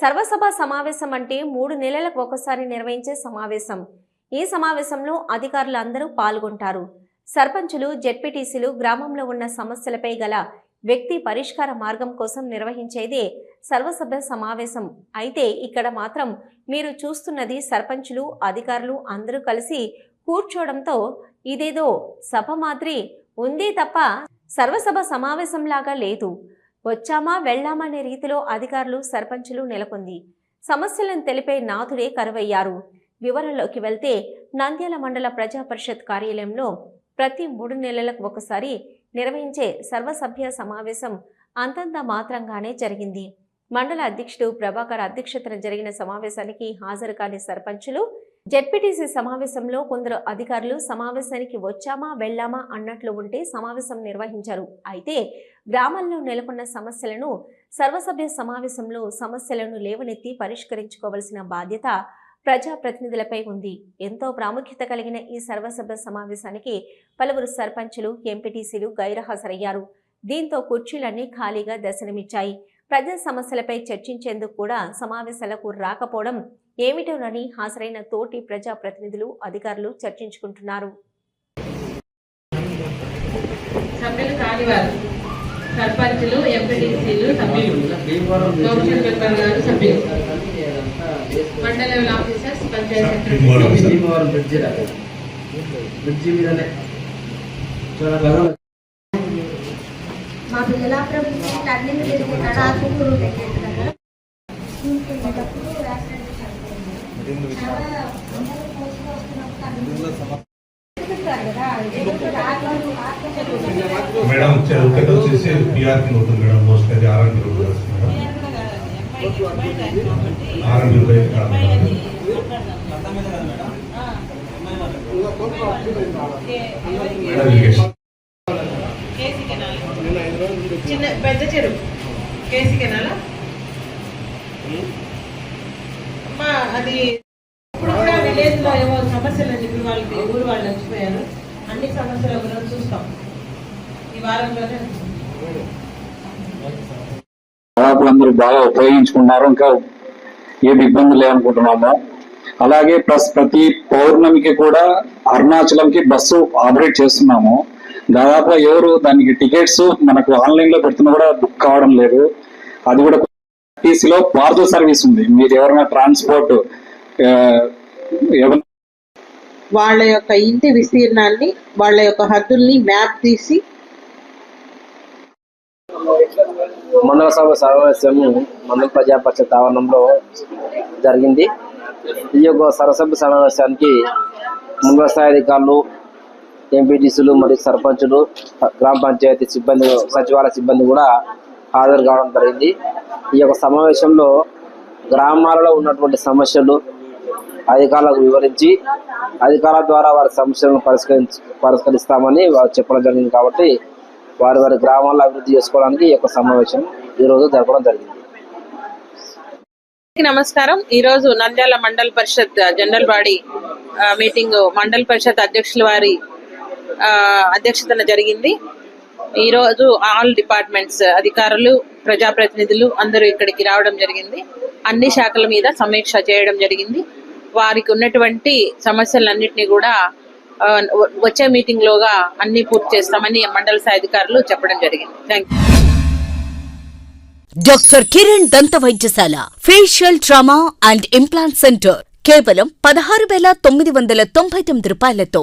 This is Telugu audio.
సర్వసభ సమావేశం అంటే మూడు నెలలకు ఒకసారి నిర్వహించే సమావేశం. ఈ సమావేశంలో అధికారులు అందరూ పాల్గొంటారు. సర్పంచులు జెడ్పీటీసీలు గ్రామంలో ఉన్న సమస్యలపై గల వ్యక్తి పరిష్కార మార్గం కోసం నిర్వహించేదే సర్వసభ్య సమావేశం. అయితే ఇక్కడ మాత్రం మీరు చూస్తున్నది సర్పంచులు అధికారులు అందరూ కలిసి కూర్చోవడంతో ఇదేదో సభ మాదిరి ఉంది తప్ప సర్వసభ సమావేశంలాగా లేదు. వచ్చామా వెళ్ళామా అనే రీతిలో అధికారులు సర్పంచులు నెలకొంది. సమస్యలను తెలిపే నాథుడే కరువయ్యారు. వివరంలోకి వెళ్తే నంద్యాల మండల ప్రజా పరిషత్ కార్యాలయంలో ప్రతి మూడు నెలలకు ఒకసారి నిర్వహించే సర్వసభ్య సమావేశం అంతంత మాత్రంగానే జరిగింది. మండల అధ్యక్షుడు ప్రభాకర్ అధ్యక్షతన జరిగిన సమావేశానికి హాజరు కాని సర్పంచులు జెడ్పీటీసీ సమావేశంలో కొందరు అధికారులు సమావేశానికి వచ్చామా వెళ్ళామా అన్నట్లు ఉంటే సమావేశం నిర్వహించారు. అయితే గ్రామాల్లో నెలకొన్న సమస్యలను సర్వసభ్య సమావేశంలో సమస్యలను లేవనెత్తి పరిష్కరించుకోవలసిన బాధ్యత ప్రజాప్రతినిధులపై ఉంది. ఎంతో ప్రాముఖ్యత కలిగిన ఈ సర్వసభ్య సమావేశానికి పలువురు సర్పంచులు ఎంపీటీసీలు గైరహాజరయ్యారు. దీంతో కుర్చీలన్నీ ఖాళీగా దర్శనమిచ్చాయి. ప్రజా సమస్యలపై చర్చించేందుకు కూడా సమావేశాలకు రాకపోవడం ఏమిటోనని హాజరైన తోటి ప్రజాప్రతినిధులు అధికారులు చర్చించుకుంటున్నారు. సభ్యులు కానివారు సర్పంచులు ఎంపీటీసీలు సభ్యులు మెంబర్ గారు సభ్యులు mandal level officers panchayat secretary. Bhimavaram bridge రా. బ్రిడ్జి మీదనే. చూడాలి మా పిల్లల ప్రభుత్వం టర్నింగ్ జరిగే మేడం ఒకటి వచ్చేసి పిఆర్కి ఉంటుంది మేడం. మోస్ట్ అది ఆర్ఎండ్ రూట్ వస్తుంది మేడం. కాదు చిన్న పెద్ద చెరువు. కేసీ కెనాలా? అమ్మా అది ఇప్పుడు కూడా విలేజ్లో ఏమో సమస్యలు అని చెప్పి వాళ్ళకి ఊరు వాళ్ళు వచ్చిపోయారు అన్ని సమస్యల గురించి చూస్తాం. ఈ వారంలోనే. దాదాపులందరూ బాగా ఉపయోగించుకున్నారు. ఇంకా ఏమి ఇబ్బంది లేదనుకుంటున్నాము అలాగే ప్లస్ ప్రతి పౌర్ణమికి కూడా అరుణాచలంకి బస్సు ఆపరేట్ చేస్తున్నాము. దాదాపు ఎవరు దానికి టికెట్స్ మనకు ఆన్లైన్లో పెడుతున్నా కూడా బుక్ కావడం లేదు. అది కూడా టీసీలో పార్సల్ సర్వీస్ ఉంది. మీరు ఎవరైనా ట్రాన్స్పోర్ట్ ఎవరైనా వాళ్ళ యొక్క ఇంటి విస్తీర్ణాన్ని వాళ్ళ యొక్క హద్దుల్ని మ్యాప్ తీసి మండల సభ సమావేశము మండల ప్రజా ఆవరణంలో జరిగింది. ఈ యొక్క సరసభ్య సమావేశానికి మండల స్థాయి అధికారులు ఎంపీటీసీలు మరియు సర్పంచులు గ్రామ పంచాయతీ సిబ్బంది సచివాలయ సిబ్బంది కూడా హాజరు కావడం జరిగింది. ఈ యొక్క సమావేశంలో గ్రామాలలో ఉన్నటువంటి సమస్యలు అధికారులకు వివరించి అధికారుల ద్వారా వారి సమస్యలను పరిష్కరించి పరిష్కరిస్తామని వారు చెప్పడం జరిగింది కాబట్టి వారి వారి గ్రామాల్లో అభివృద్ధి చేసుకోవడానికి ఈ యొక్క సమావేశం ఈ రోజు జరపడం జరిగింది. నమస్కారం. ఈ రోజు నంద్యాల మండల పరిషత్ జనరల్ బాడీ మీటింగ్ మండల పరిషత్ అధ్యక్షుల వారి అధ్యక్షతన జరిగింది. ఈరోజు ఆల్ డిపార్ట్మెంట్స్ అధికారులు ప్రజాప్రతినిధులు అందరూ ఇక్కడికి రావడం జరిగింది. అన్ని శాఖల మీద సమీక్ష చేయడం జరిగింది. వారికి ఉన్నటువంటి సమస్యలన్నింటినీ కూడా వచ్చే మీటింగ్ లోగా అన్ని పూర్తి చేస్తామని మండల స్థాయి అధికారులు చెప్పడం జరిగింది. థ్యాంక్ యూ డాక్టర్ కిరణ్ దంత వైద్యశాల facial trauma and implant centre కేవలం పదహారు వేల తొమ్మిది వందల తొంభై తొమ్మిది రూపాయలతో.